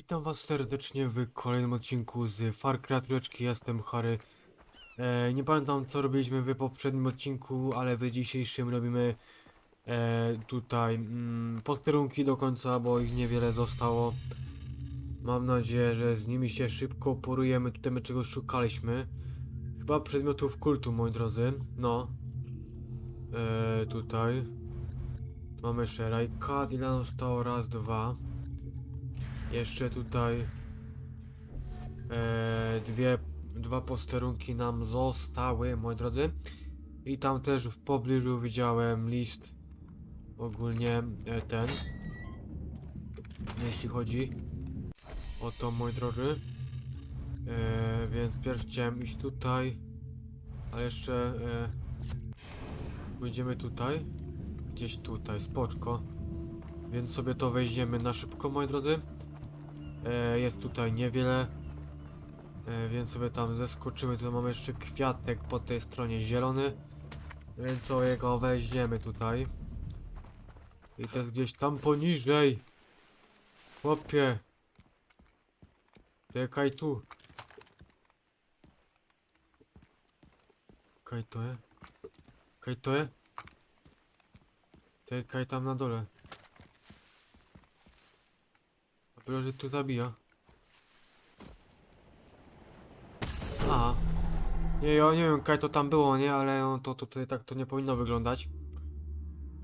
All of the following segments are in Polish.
Witam was serdecznie w kolejnym odcinku z Far Cry. Jestem Harry. E, nie pamiętam co robiliśmy w poprzednim odcinku, ale w dzisiejszym robimy e, tutaj mm, posterunki do końca, bo ich niewiele zostało. Mam nadzieję, że z nimi się szybko porujemy. Tutaj my czegoś szukaliśmy. Chyba przedmiotów kultu, moi drodzy. No. E, tutaj. Mamy jeszcze Rajka, ile nam zostało? Raz, dwa. Jeszcze tutaj e, dwie, dwa posterunki nam zostały, moi drodzy. I tam też w pobliżu widziałem list ogólnie e, ten. Jeśli chodzi o to, moi drodzy. E, więc pierw chciałem iść tutaj, a jeszcze e, pójdziemy tutaj. Gdzieś tutaj, spoczko. Więc sobie to weźmiemy na szybko, moi drodzy. E, jest tutaj niewiele. E, więc sobie tam zeskoczymy. Tu mamy jeszcze kwiatek po tej stronie zielony. Więc sobie go weźmiemy tutaj. I to jest gdzieś tam poniżej. Chłopie. Czekaj tu. Kaj to je? Kaj to je? Czekaj tam na dole. Że tu zabija. Aha. Nie, ja nie wiem, kaj to tam było, nie? Ale no, to, to tutaj tak to nie powinno wyglądać.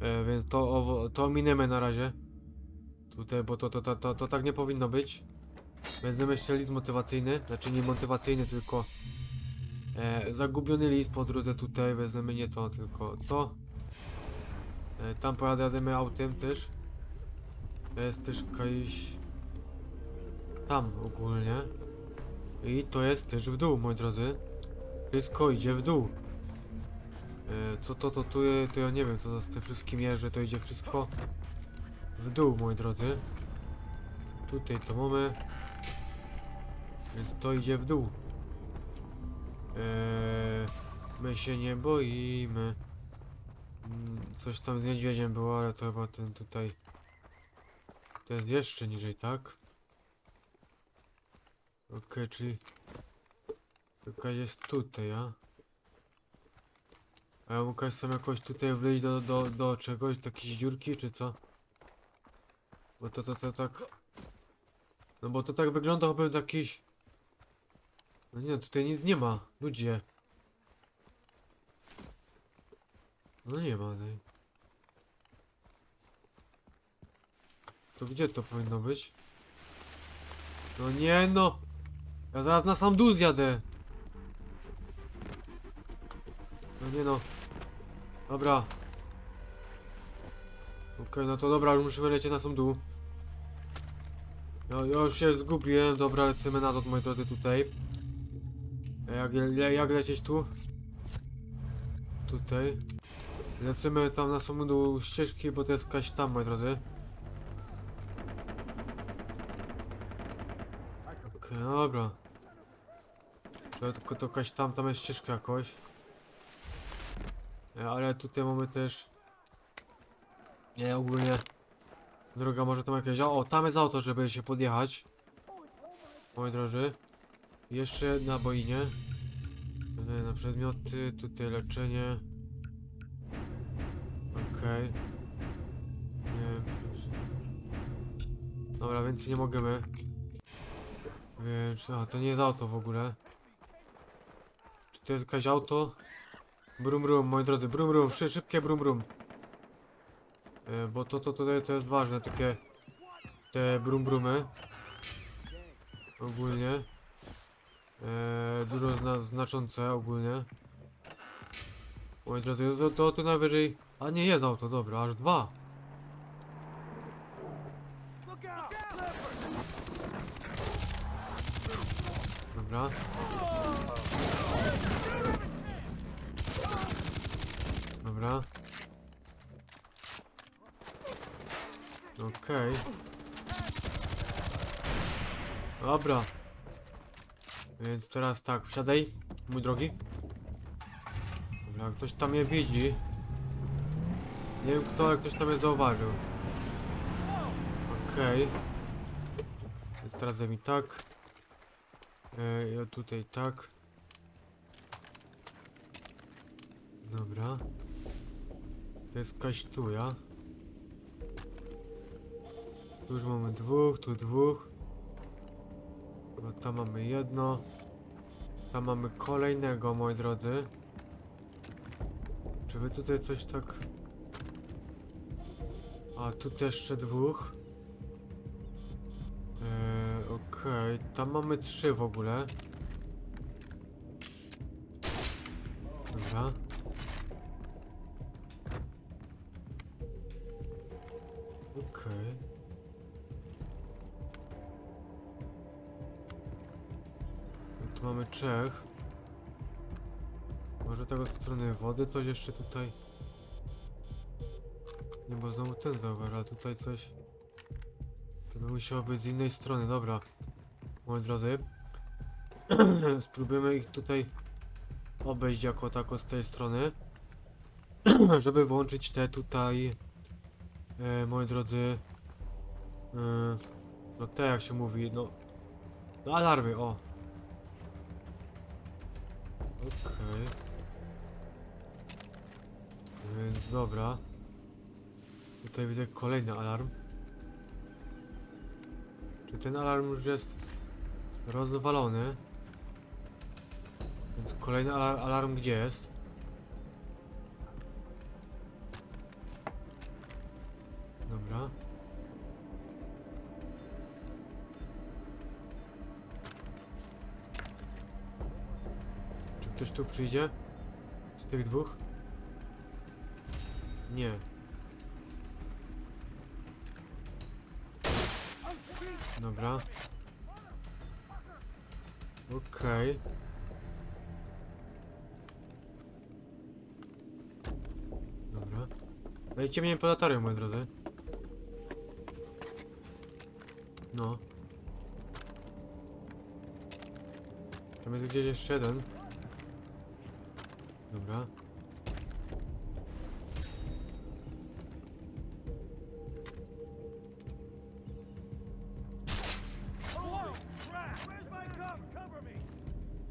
E, więc to, owo- to minemy na razie. Tutaj, bo to, to, to, to, to tak nie powinno być. Jeszcze list motywacyjny. Znaczy nie motywacyjny, tylko e, zagubiony list po drodze tutaj. Wezmę nie to, tylko to. E, tam pojadę autem też. Jest też jakaś... Tam ogólnie. I to jest też w dół, moi drodzy. Wszystko idzie w dół. E, co to, to tu to ja nie wiem, co to z tym wszystkim jest, że to idzie wszystko w dół, moi drodzy. Tutaj to mamy. Więc to idzie w dół. Eee, my się nie boimy. Mm, Coś tam z niedźwiedziem było, ale to chyba ten tutaj. To jest jeszcze niżej, tak? Okej, czyli... Jakaś jest tutaj, a? A mógł sam jakoś tutaj wleźć do, do, do czegoś, do jakiejś dziurki, czy co? Bo to, to, to tak... No bo to tak wygląda jakby jakiś... No nie, tutaj nic nie ma, ludzie. No nie ma tej. To gdzie to powinno być? No nie no! Ja zaraz na sam dół zjadę! No nie no. Dobra. Okej, no to dobra, już musimy lecieć na sam dół. Ja, ja już się zgubiłem, dobra, lecimy na to, moi drodzy, tutaj. Jak, le, jak lecieć tu? Tutaj. Lecimy tam na sam dół ścieżki, bo to jest jakaś tam, moi drodzy. Okej, no dobra. To tylko to jakaś tam, tam jest ścieżka jakoś. E, Ale tutaj mamy też... Nie, ogólnie... Droga może tam jakieś... O, tam jest auto, żeby się podjechać. Moi drodzy. Jeszcze jedna boinie. Tutaj na przedmioty, tutaj leczenie. Okej. Proszę. Dobra, więc nie możemy. Więc... A, to nie jest auto w ogóle. To jest jakieś auto? Brum brum, moi drodzy, brum brum, szy, szybkie brum brum. E, bo to, to to jest ważne, takie te brum brumy. Ogólnie. E, dużo zna, znaczące ogólnie. Moi drodzy, to, to, to najwyżej... A nie, jest auto, dobra, aż dwa. Dobra. Dobra. Okej. Dobra. Więc teraz tak, wsiadaj, mój drogi. Dobra, ktoś tam je widzi. Nie wiem kto, ale ktoś tam je zauważył. Okej. Więc teraz mi tak. Ja tutaj tak. Dobra. To jest kaśtuja. Tu już mamy dwóch, tu dwóch. No, tam mamy jedno. Tam mamy kolejnego, moi drodzy. Czy wy tutaj coś tak... A, tu też jeszcze dwóch. Eee, okej. Tam mamy trzy w ogóle. Dobra. Mamy trzech. Może tego od strony wody coś jeszcze tutaj? Nie, bo znowu ten zauważył, a tutaj coś... To by musiało być z innej strony, dobra. Moi drodzy. Spróbujemy ich tutaj obejść jako tako z tej strony. żeby włączyć te tutaj... E, moi drodzy... E, no te jak się mówi, no... No alarmy, o! Okej. Więc dobra. Tutaj widzę kolejny alarm. Czy ten alarm już jest rozwalony? Więc kolejny alar alarm gdzie jest? Ktoś tu przyjdzie? Z tych dwóch? Nie. Dobra. Okej. Dobra. Dajcie mnie po latarnię, moi drodzy. No. Tam jest gdzieś jeszcze jeden. Dobra.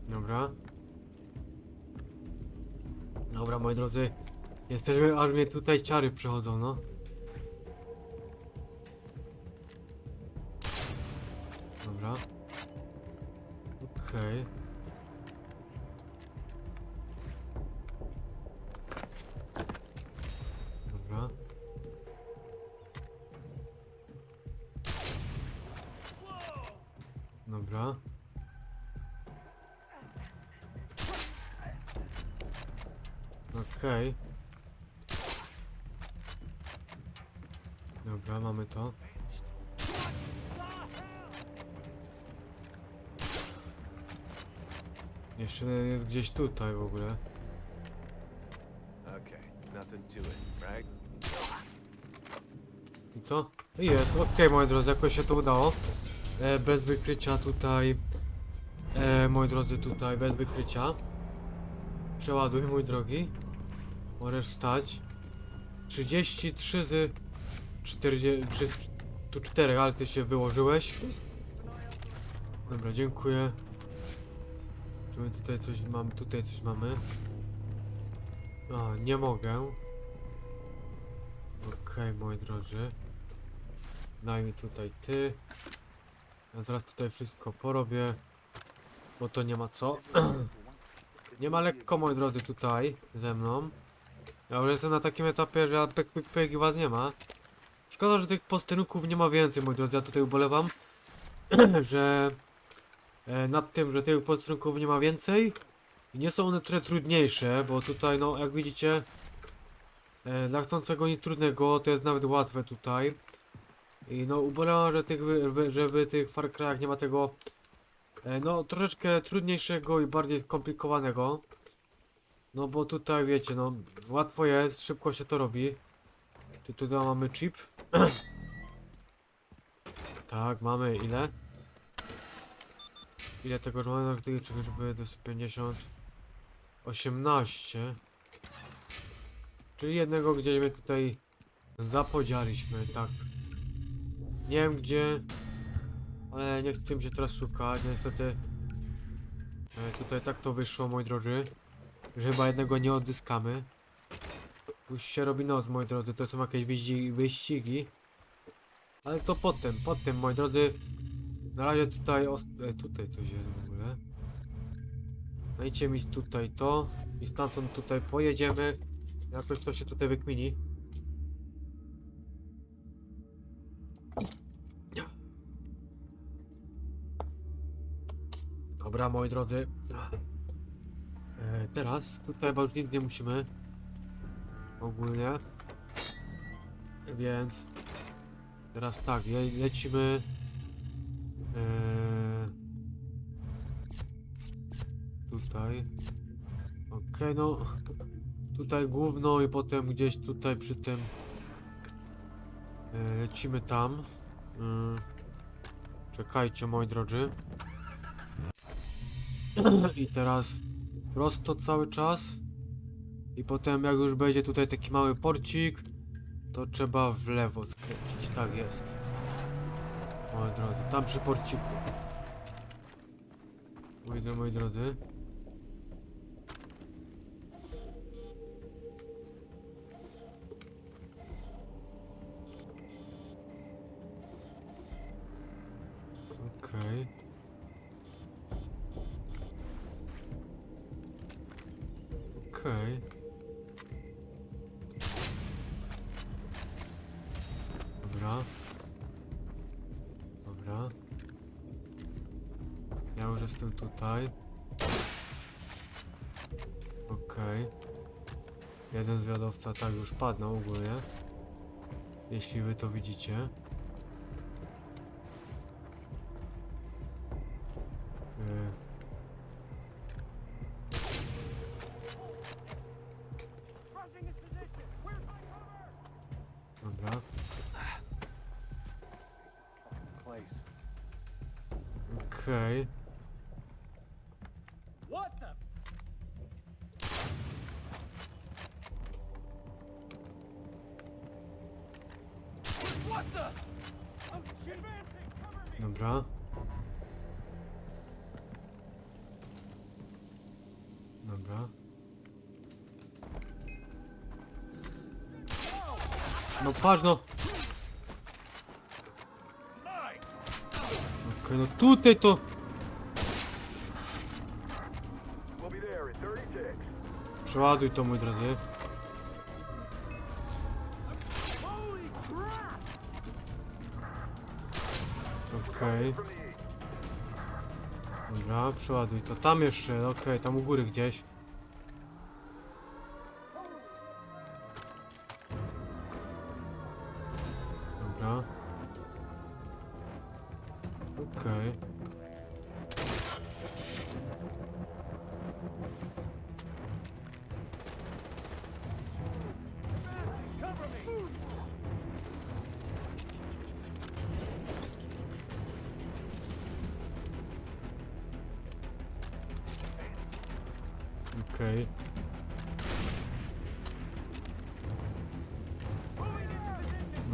Dobra. Dobra, moi drodzy. Jesteśmy, aż mnie tutaj ciary przechodzą, no. Okej. Dobra, mamy to. Jeszcze jeden jest gdzieś tutaj w ogóle. Okay, nothing to it, right? I co? Jest, okej moi drodzy, jakoś się to udało. E, bez wykrycia tutaj. E, moi drodzy, tutaj bez wykrycia. Przeładuj, mój drogi. Możesz stać. 33 z 40. Czy z- tu 4, ale ty się wyłożyłeś. Dobra, dziękuję. Czy my tutaj coś mamy? Tutaj coś mamy. A, nie mogę. Okej, moi drodzy. Daj mi tutaj ty. Ja zaraz tutaj wszystko porobię. Bo to nie ma co. nie ma lekko, moi drodzy, tutaj ze mną. Ja już jestem na takim etapie, że pyk, pyk, pyk was nie ma. Szkoda, że tych postępów nie ma więcej, moi drodzy. Ja tutaj ubolewam, że e, nad tym, że tych postępów nie ma więcej. I nie są one trochę trudniejsze, bo tutaj, no, jak widzicie, e, dla chcącego nic trudnego, to jest nawet łatwe tutaj. I no, ubolewam, że, tych, że w tych Far Cry'ach nie ma tego, e, no, troszeczkę trudniejszego i bardziej skomplikowanego. No bo tutaj wiecie, no łatwo jest, szybko się to robi. Tu tutaj mamy chip. tak, mamy ile? Ile tego już mamy tych czy żeby 250? 18. Czyli jednego gdzieś my tutaj zapodzialiśmy, tak. Nie wiem gdzie, Ale nie chcę się teraz szukać, niestety. E, tutaj tak to wyszło, moi drodzy. Że chyba jednego nie odzyskamy. Już się robi noc, moi drodzy, to są jakieś wyścigi. Ale to potem, potem, moi drodzy. Na razie tutaj, e, tutaj coś jest w ogóle. Dajcie mi tutaj to i stamtąd tutaj pojedziemy. Jakoś to się tutaj wykmini. Dobra, moi drodzy. E, teraz tutaj chyba już nic nie musimy. Ogólnie. Więc teraz tak, le lecimy. E, tutaj. Okej, no. Tutaj główną i potem gdzieś tutaj przy tym. E, lecimy tam. Mm. Czekajcie, moi drodzy. I teraz prosto cały czas. I potem jak już będzie tutaj taki mały porcik, to trzeba w lewo skręcić. Tak jest. Moi drodzy, tam przy porciku. Moi, dro- moi drodzy. Okej. Jeden zwiadowca tak już padł ogólnie. Jeśli wy to widzicie. Dobra. Dobra. No patrz no! Okej, no tutaj to... We'll be there in 36. Przeładuj to, mój drodzy. Okej. Dobra, przeładuj to. Tam jeszcze, okej, tam u góry gdzieś.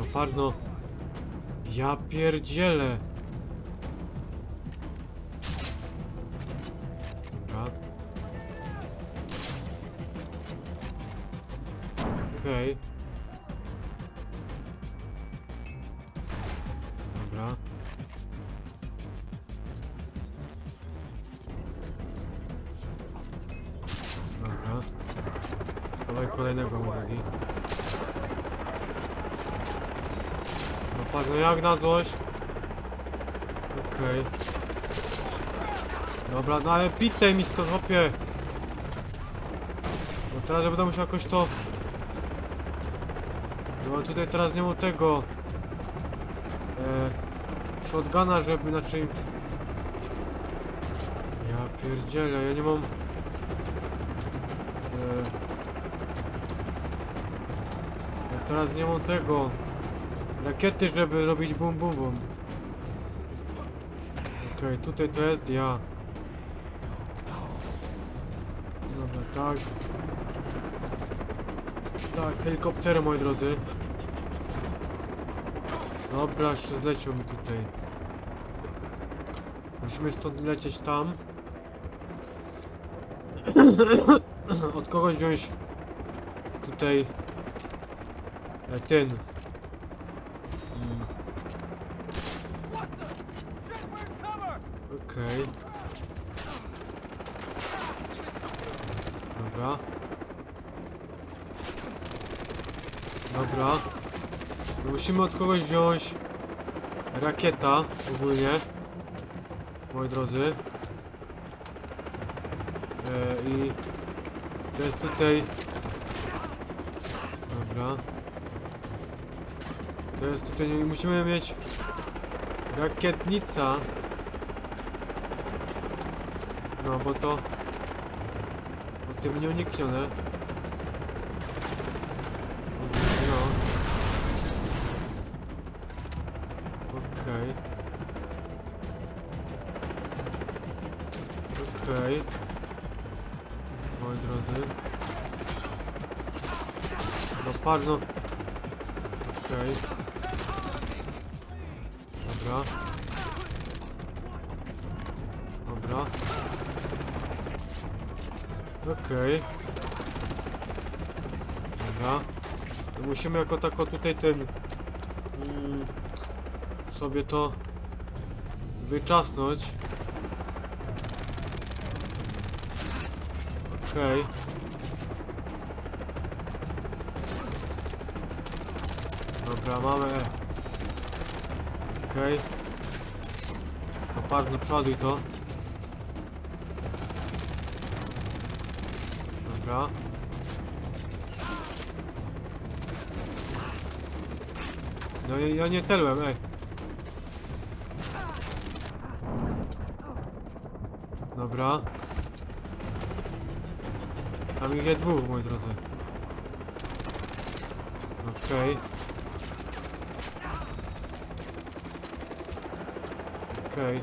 No farno. Ja pierdzielę. Dobra. Okej. Dobra. Na złość. Okej. Dobra, no ale pitej mi to teraz ja będę musiał jakoś to... No tutaj teraz nie mam tego... E, shotguna, żeby znaczy... Ja pierdzielę, ja nie mam... E, ja teraz nie mam tego... Rakiety, żeby robić bum bum bum. Okej, tutaj to jest ja. Dobra, tak. Tak, helikoptery moi drodzy. Dobra, jeszcze zleciał mi tutaj. Musimy stąd lecieć tam. Od kogoś wziąć tutaj e, ten. Okej. Dobra. Dobra. Musimy od kogoś wziąć rakieta ogólnie. Moi drodzy. E, I to jest tutaj. Dobra. To jest tutaj. Musimy mieć rakietnica. No bo to. O tym nie. No. Okej. Okej. Moi drodzy. No no. Okej. Dobra. Dobra. Okej. Dobra. To musimy jako tako tutaj ten... Mm, sobie to wyczasnąć. Okej. Dobra, mamy... Okej. No patrz, no przoduj to. Dobra. No ja, ja nie celłem, ej. Dobra. Tam ich jest dwóch, moi drodzy. Okej. Okej.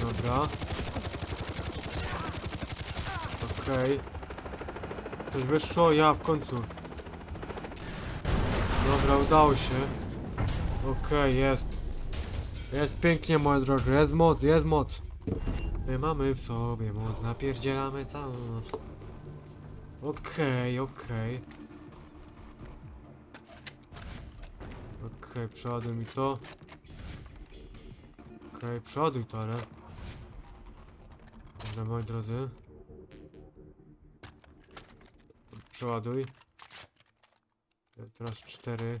Dobra. Okej. Coś wyszło? Ja w końcu. Dobra, udało się. Okej, jest. Jest pięknie, moi drodzy. Jest moc, jest moc. My mamy w sobie moc, napierdzielamy całą noc. Okej, okej. Okej, przeładuj mi to. Okej, przeładuj to, ale... Dobra, moi drodzy. Przeładuj. Teraz cztery.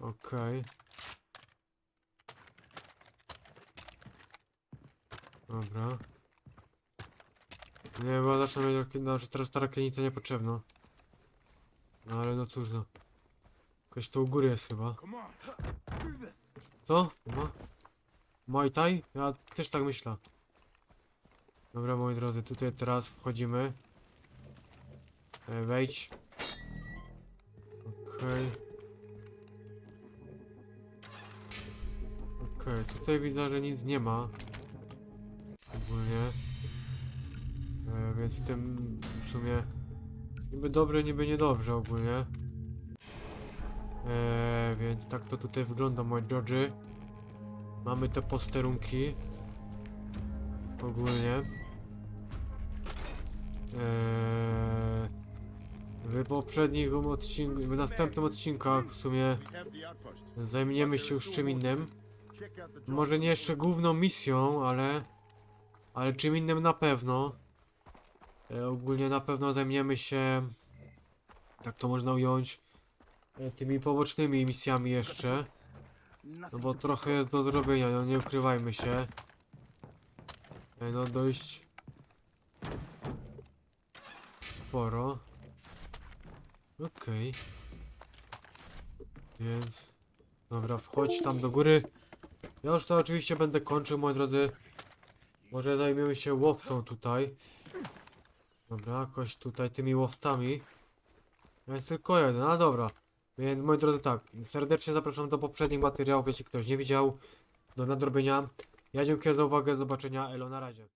Okej. Dobra. Nie, bo zacznę mieć, rakie- znaczy teraz ta rakienica niepotrzebna. No ale no cóż no. Jakoś to u góry jest chyba. Co? Ma? Muay Thai? Ja też tak myślę. Dobra moi drodzy, tutaj teraz wchodzimy. E, wejdź. Okej. Okej, tutaj widzę, że nic nie ma. Ogólnie. E, więc w tym w sumie niby dobrze, niby niedobrze ogólnie. E, więc tak to tutaj wygląda moi drodzy. Mamy te posterunki. Ogólnie. Eee, w poprzednich odcinkach, w następnym odcinkach w sumie zajmiemy się już czym innym. Może nie jeszcze główną misją, ale ale czym innym na pewno. E, ogólnie na pewno zajmiemy się tak to można ująć e, tymi pobocznymi misjami jeszcze. No bo trochę jest do zrobienia, no nie ukrywajmy się. E, No dość sporo. Okej. Więc dobra, wchodź tam do góry. Ja już to oczywiście będę kończył, moi drodzy. Może zajmiemy się łoftą tutaj. Dobra, jakoś tutaj tymi łoftami. Jest tylko jeden, a dobra. Więc moi drodzy tak, serdecznie zapraszam do poprzednich materiałów, jeśli ktoś nie widział, do nadrobienia. Ja dziękuję za uwagę, do zobaczenia, elo na razie.